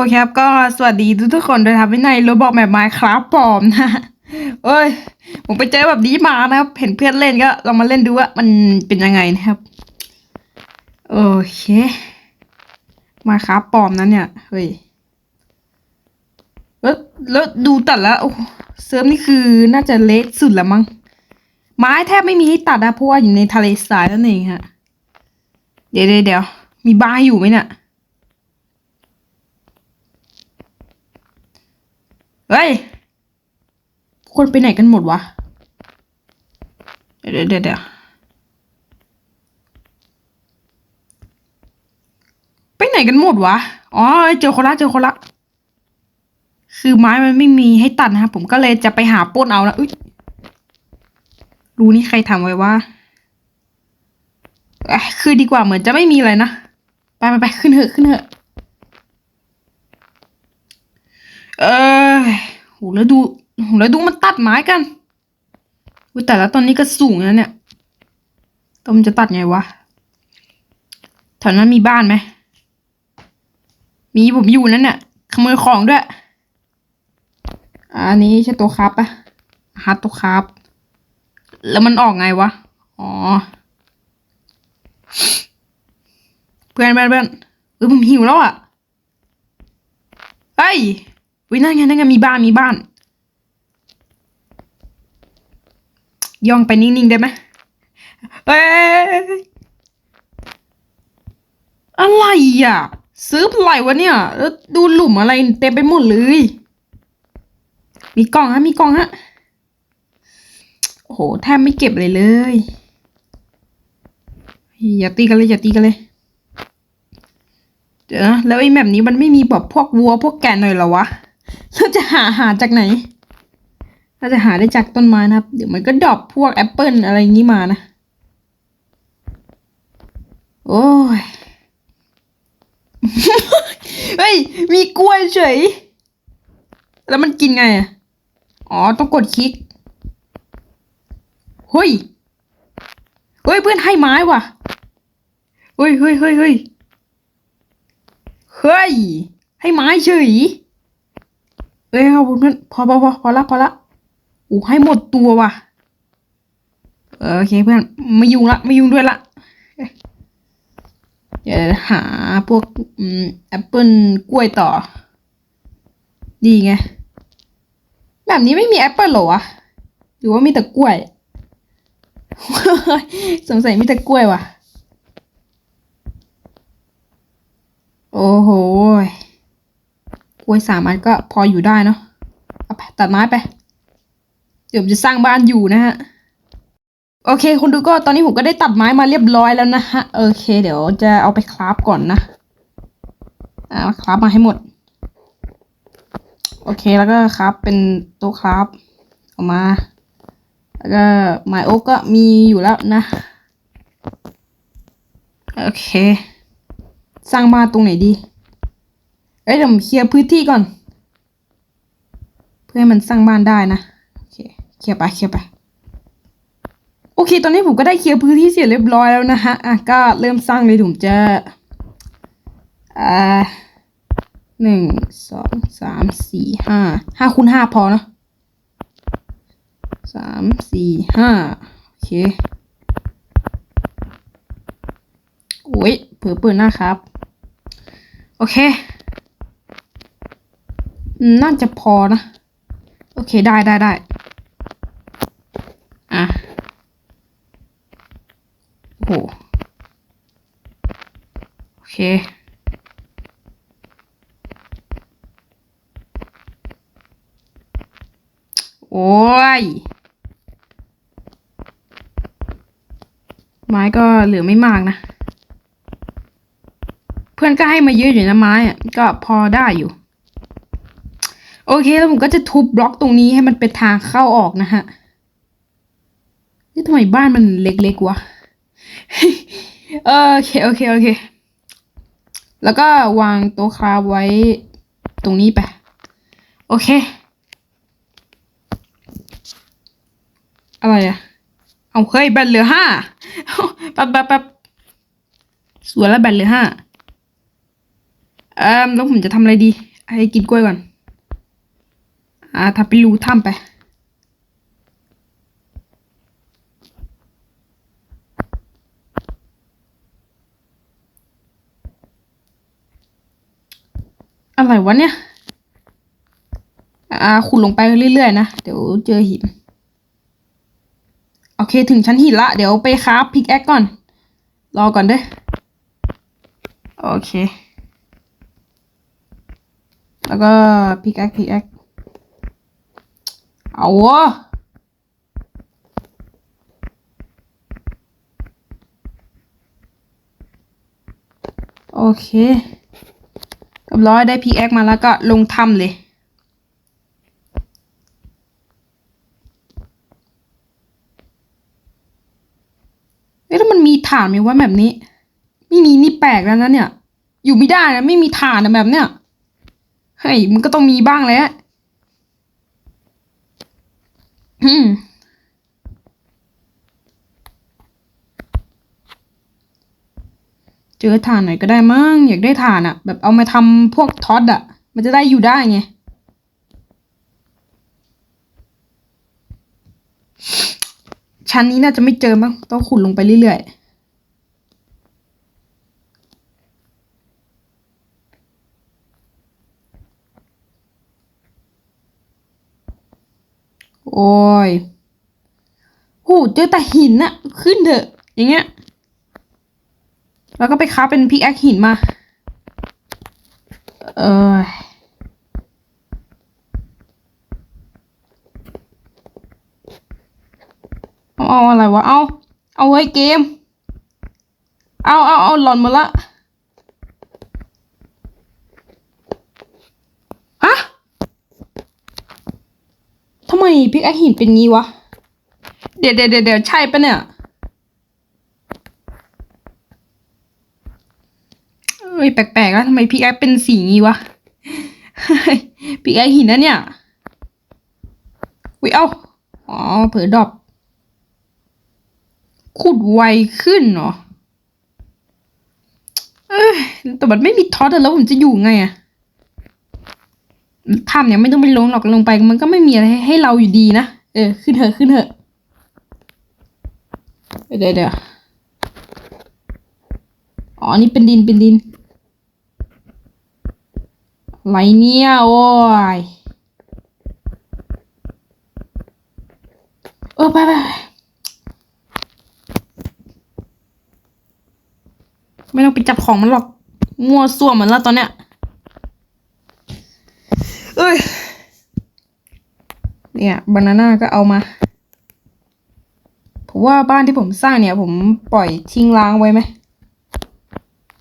อเคครับก็สวัสดีทุกทุกคนด้วยครับในโรบอกแบบไมค์ครับปลอมนะเอ้ย ผมไปเจอแบบนี้มานะครับ เห็นเพื่อนเล่นก็ลองมาเล่นดูว่ามันเป็นยังไงนะครับ โอเค มาครับปลอมนั้นเนี่ย เฮ้ย แล้วแล้วดูตัดแล้วโอ้เซิร์ฟนี่คือน่าจะเละสุดแล้วมั้ง ไม้แทบไม่มีให้ตัดนะเพราะว่าอยู่ในทะเลทรายนั่นเองฮะ เดี๋ยวเดี๋ยวมีบาอยู่ไหมเนี่ย เฮ้ย คนไปไหนกันหมดวะ เดี๋ยวเดี๋ยวเดี๋ยวไปไหนกันหมดวะ อ๋อ เจอคนละเจอคนละ คือไม้มันไม่มีให้ตัดนะครับผมก็เลยจะไปหาป้นเอานะอุ้ยรู้นี่ใครทำไว้ว่าอ้ยคือดีกว่าเหมือนจะไม่มีอะไรนะ ไปไปไปขึ้นเถอะขึ้นเถอะ เออโหแล้วดูโหแล้วดูมันตัดไม้กันอุ้ยแต่ละตอนนี้ก็สูงแล้วเนี่ยต้มจะตัดไงวะแถวนั้นมีบ้านไหมมีผมอยู่นั่นเนี่ยขโมยของด้วย อันนี้ใช่ตัวครับปะฮัตตัวครับ แล้วมันออกไงวะ อ๋อ เพื่อนเพื่อนเพื่อนเออผมหิวแล้วอะ เฮ้ย วินั่นไงนั่นไงมีบ้านมีบ้าน ย่องไปนิ่งๆได้ไหมเอ้อะไรอะ ซื้ออะไรวะเนี่ยแล้วดูหลุมอะไรเต็มไปหมดเลย มีกล่องฮะมีกล่องฮะโอ้โหแทบไม่เก็บเลยเลยอย่าตีกันเลยอย่าตีกันเลยเดี๋ยวนะแล้วไอ้แมปนี้มันไม่มีแบบพวกวัวพวกแกะหน่อยหรอวะ เราจะหาหาจากไหน เราจะหาได้จากต้นไม้นะครับ เดี๋ยวมันก็ดรอปพวกแอปเปิลอะไรอย่างนี้มานะ โอ้ย เฮ้ย มีกล้วยเฉย แล้วมันกินไงอะ อ๋อ ต้องกดคลิก เฮ้ย เฮ้ย เพื่อนให้ไม้ว่ะ เฮ้ยเฮ้ยเฮ้ยเฮ้ยเฮ้ยให้ไม้เฉย เอ้ยเอาเพื่อนพอพอพอพอละพอละอู้ให้หมดตัวว่ะเออโอเคเพื่อนไม่ยุ่งละไม่ยุ่งด้วยละเดี๋ยวหาพวกอแอปเปิลกล้วยต่อ ดีไง แบบนี้ไม่มีแอปเปิลหรอวะหรือว่ามีแต่กล้วย สงสัยมีแต่กล้วยว่ะ โอ้โห กล้วยสามอันก็พออยู่ได้เนาะเอาไปตัดไม้ไป เดี๋ยวจะสร้างบ้านอยู่นะฮะ โอเคคุณดูก็ตอนนี้ผมก็ได้ตัดไม้มาเรียบร้อยแล้วนะฮะ โอเค เดี๋ยวจะเอาไปคราฟก่อนนะ อ่าคราฟมาให้หมด โอเคแล้วก็คราฟเป็นโต๊ะคราฟออกมา แล้วก็ไม้โอ๊กก็มีอยู่แล้วนะ โอเค สร้างบ้านตรงไหนดี อ้ยเดี๋ยวผมเคลียร์พื้นที่ก่อน เพื่อให้มันสร้างบ้านได้นะโอเคเคลียร์ไปเคลียร์ไปโอเค ตอนนี้ผมก็ได้เคลียร์พื้นที่เสร็จเรียบร้อยแล้วนะฮะอะก็เริ่มสร้างเลยผมจะอ่าหนึ่งสองสามสี่ห้าห้าคูณห้าพอเนาะสามสี่ห้าโอเคโอ้ยเผื่อเปิดหน้าครับ โอเค น่าจะพอนะ โอเคได้ได้ได้อะโอ้โหโอเค โอ้ย ไม้ก็เหลือไม่มากนะ เพื่อนก็ให้มาเยอะอยู่นะไม้อะก็พอได้อยู่ โอเคแล้วผมก็จะทุบบล็อกตรงนี้ให้มันเป็นทางเข้าออกนะฮะนี่ทำไมบ้านมันเล็กๆวะเออโอเคโอเคโอเค แล้วก็วางโต๊ะคราฟไว้ตรงนี้ไป โอเค อะไรอะเอาเฮ้ยแบตเหลือห้าแป๊บแป๊บแป๊บสวยแล้วแบตเหลือห้าเอ่อแล้วผมจะทำอะไรดี ให้กินกล้วยก่อน อ่าทำเป็นรูถ้ำไปอะไรวะเนี่ย อ่าขุดลงไปเรื่อยๆนะ เดี๋ยวเจอหิน โอเคถึงชั้นหินละ เดี๋ยวไปคราฟพิกแอคก่อน รอก่อนเด้อ โอเค แล้วก็พิกแอคพิกแอค เอาวะโอเคเรียบร้อยได้พิกแอคมาแล้วก็ลงถ้ำเลยเอ๊ะแล้วมันมีฐานไหมว่าแบบนี้ ไม่มีนี่แปลกแล้วนะเนี่ย อยู่ไม่ได้นะไม่มีฐานนะแบบเนี้ยเฮ้ยมันก็ต้องมีบ้างแหล้วอืม เจอฐานหน่อยก็ได้มั้งอยากได้ฐานอะแบบเอามาทำพวกท็อตอะมันจะได้อยู่ได้ไงชั้นนี้น่าจะไม่เจอมั้งต้องขุดลงไปเรื่อยๆ โอ้ยโหเจอแต่หินน่ะขึ้นเถอะ อย่างเงี้ย แล้วก็ไปค้าเป็นพิกแอคหินมา เออเอาเอาอะไรวะ เอา เอาไว้เกม เอาเอาเอาหล่นหมดละ ฮะ ทำไม พิกแอคหินเป็นงี้วะ เดี๋ยวเดี๋ยวเดี๋ยวใช่ปะเนี่ยเอ้ยแปลกๆแล้วทำไมพิกแอคเป็นสีงี้วะพิกแอคหินนะเนี่ยวิเอ้าอ๋อเผลอดอปขุดไวขึ้นเนาะเอ้ยแต่มันไม่มีท็อตแล้วผมจะอยู่ไงอะ ถ้ำเนี่ยไม่ต้องไปลงหรอกลงไปมันก็ไม่มีอะไรให้เราอยู่ดีนะ เออ ขึ้นเถอะขึ้นเถอะ เดี๋ยวเดี๋ยวอ๋อ นี่เป็นดินเป็นดินไรเนี่ยโอ้ย เออไปไปไปไม่ต้องไปจับของมันหรอก มัวส่วมเหมือนแล้วตอนเนี้ย เอ้ย เนี่ยบานาน่าก็เอามา ผมว่าบ้านที่ผมสร้างเนี่ย ผมปล่อยทิ้งร้างไว้ไหม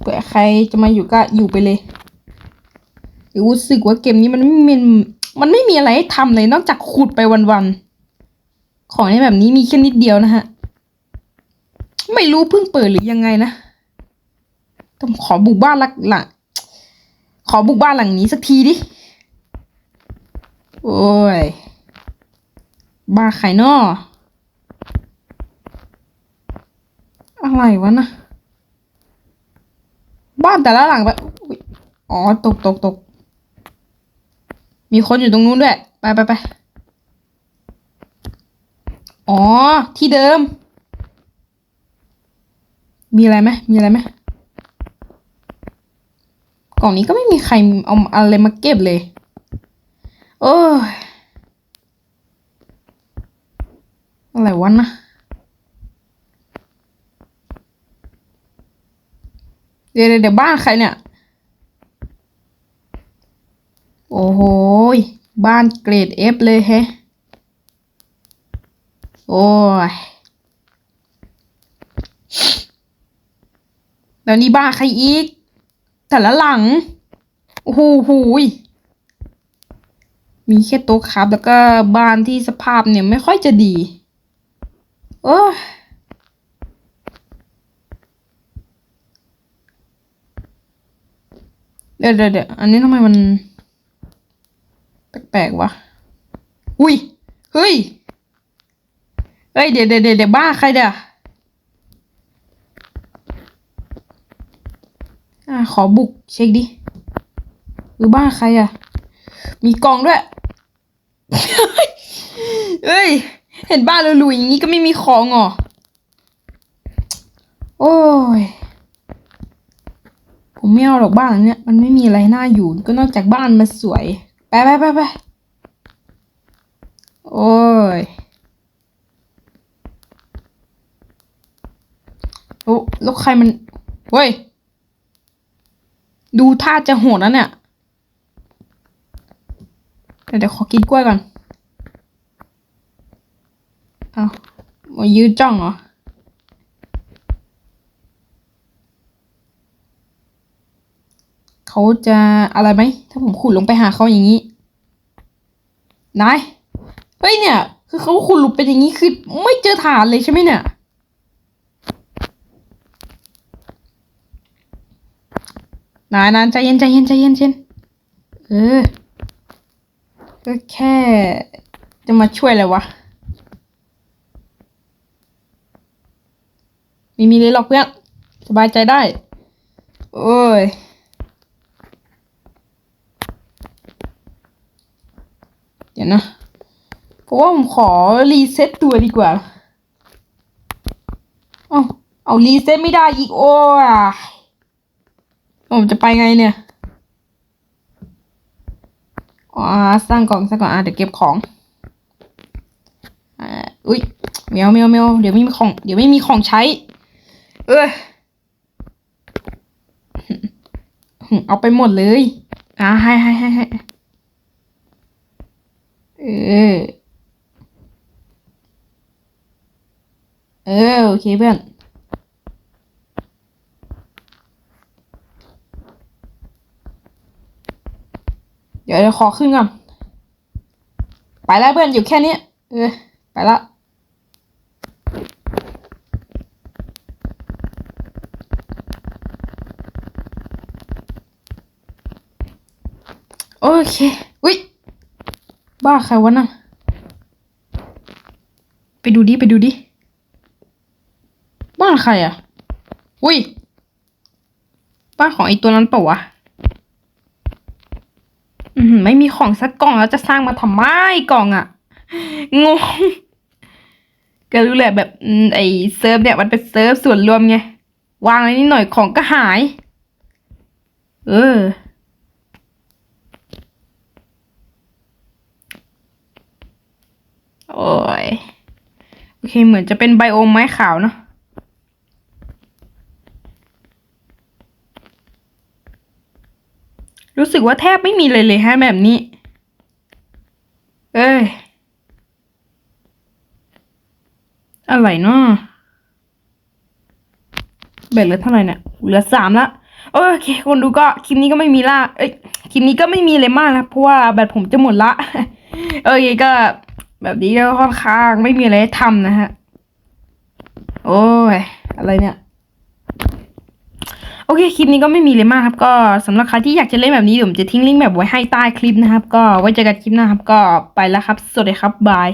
เผื่อใครจะมาอยู่ก็อยู่ไปเลยรู้สึกว่าเกมนี้มันไม่มีมันไม่มีอะไรให้ทำเลยนอกจากขุดไปวันๆ ของในแบบนี้มีแค่นิดเดียวนะฮะ ไม่รู้เพิ่งเปิดหรือยังไงนะต้องขอบุกบ้านหลักหลังขอบุกบ้านหลังนี้สักทีดิ โอ้ย บ้าไข่นออะไรวะนะบ้านแต่ละหลังแบบอุ๊ยอ๋อ ตกตกตก มีคนอยู่ตรงนู้นด้วย ไปไปไปอ๋อ ที่เดิม มีอะไรไหมมีอะไรไหมกล่องนี้ก็ไม่มีใครเอาอะไรมาเก็บเลย โอ้ย อะไรวะนะ เดี๋ยวเดี๋ยวบ้านใครเนี่ย โอ้โห บ้านเกรดเอฟเลยแฮะ โอ้ย แล้วนี่บ้านใครอีก แต่ละหลัง โอ้โหหูยมีแค่โต๊ะครับแล้วก็บ้านที่สภาพเนี่ยไม่ค่อยจะดี โอ้เดี๋ยวเดี๋ยวเดี๋ยวอันนี้ทำไมมัน แปลกๆวะ อุ้ย เฮ้ย เฮ้ย เดี๋ยวเดี๋ยวเดี๋ยวบ้าใครเดี๋ยวอ่าขอบุกเช็คดิหรือบ้าใครอะมีกล่องด้วยเอ้ย เห็นบ้านหรูๆอย่างนี้ก็ไม่มีของเหรอ โอ้ย ผมไม่เอาหรอกบ้านหลังเนี้ยมันไม่มีอะไรน่าอยู่ ก็นอกจากบ้านมันสวย ไปไปไปไปโอ้ย โอ้แล้วใครมัน เฮ้ย ดูท่าจะโหดแล้วเนี่ย เดี๋ยวเดี๋ยวขอกินกล้วยก่อน เอามายืดจ้องเหรอ เขาจะอะไรไหม ถ้าผมขุดลงไปหาเขาอย่างนี้ นาย เฮ้ยเนี่ย คือเขาขุดหลุมเป็นอย่างนี้คือไม่เจอฐานเลยใช่ไหมเนี่ย นายนานใจเย็นใจเย็นใจเย็นใจเย็นเออ ก็แค่จะมาช่วยอะไรวะ ไม่มีเลยหรอกเพื่อน สบายใจได้ โอ้ย เดี๋ยวนะเพราะว่าผมขอรีเซ็ตตัวดีกว่า เอาเอารีเซ็ตไม่ได้อีกโอ้ยผมจะไปไงเนี่ยอ๋อสร้างกล่องสร้างกล่องอะเดี๋ยวเก็บของอ่าอุ้ยแมวแมวแมวเดี๋ยวไม่มีของ เดี๋ยวไม่มีของใช้ เออเอาไปหมดเลย อ่าให้ให้ให้ให้เออ เออ โอเคเพื่อน เดี๋ยวขอขึ้นก่อน ไปแล้วเพื่อนอยู่แค่นี้ เออ ไปและ เค อุ๊ยบ้าใครวะน่ะ ไปดูดิ ไปดูดิ บ้านใครอะ อุ้ย บ้านของไอตัวนั้นเปล่าวะ อืมไม่มีของสักกล่องแล้วจะสร้างมาทำไมกล่องอะงงก็รู้แหละแบบไอเซิร์ฟเนี่ยมันเป็นเซิร์ฟส่วนรวมไง วางอะไรนิดหน่อยของก็หาย เออ โอ้ย โอ เคเหมือนจะเป็นไบโอมไม้ขาวเนาะรู้สึกว่าแทบไม่มีเลยเลยฮะแบบนี้ เอ้ย อะไรเนาะเบ็ดเหลือเท่าไหร่เนี่ยเหลือสามละโอเค คนดูก็คลิปนี้ก็ไม่มีละเอ้ย คลิปนี้ก็ไม่มีเลยมากนะเพราะว่าแบตผมจะหมดละ โอเคก็ แบบนี้ก็ค่อนข้างไม่มีอะไรให้ทำนะฮะ โอ้ย อะไรเนี่ย โอเค คลิปนี้ก็ไม่มีเลยมากครับ ก็สำหรับใครที่อยากจะเล่นแบบนี้เดี๋ยวผมจะทิ้งลิงก์แบบไว้ให้ใต้คลิปนะครับ ก็ไว้เจอกันคลิปหน้าครับ ก็ไปแล้วครับ สวัสดีครับ บาย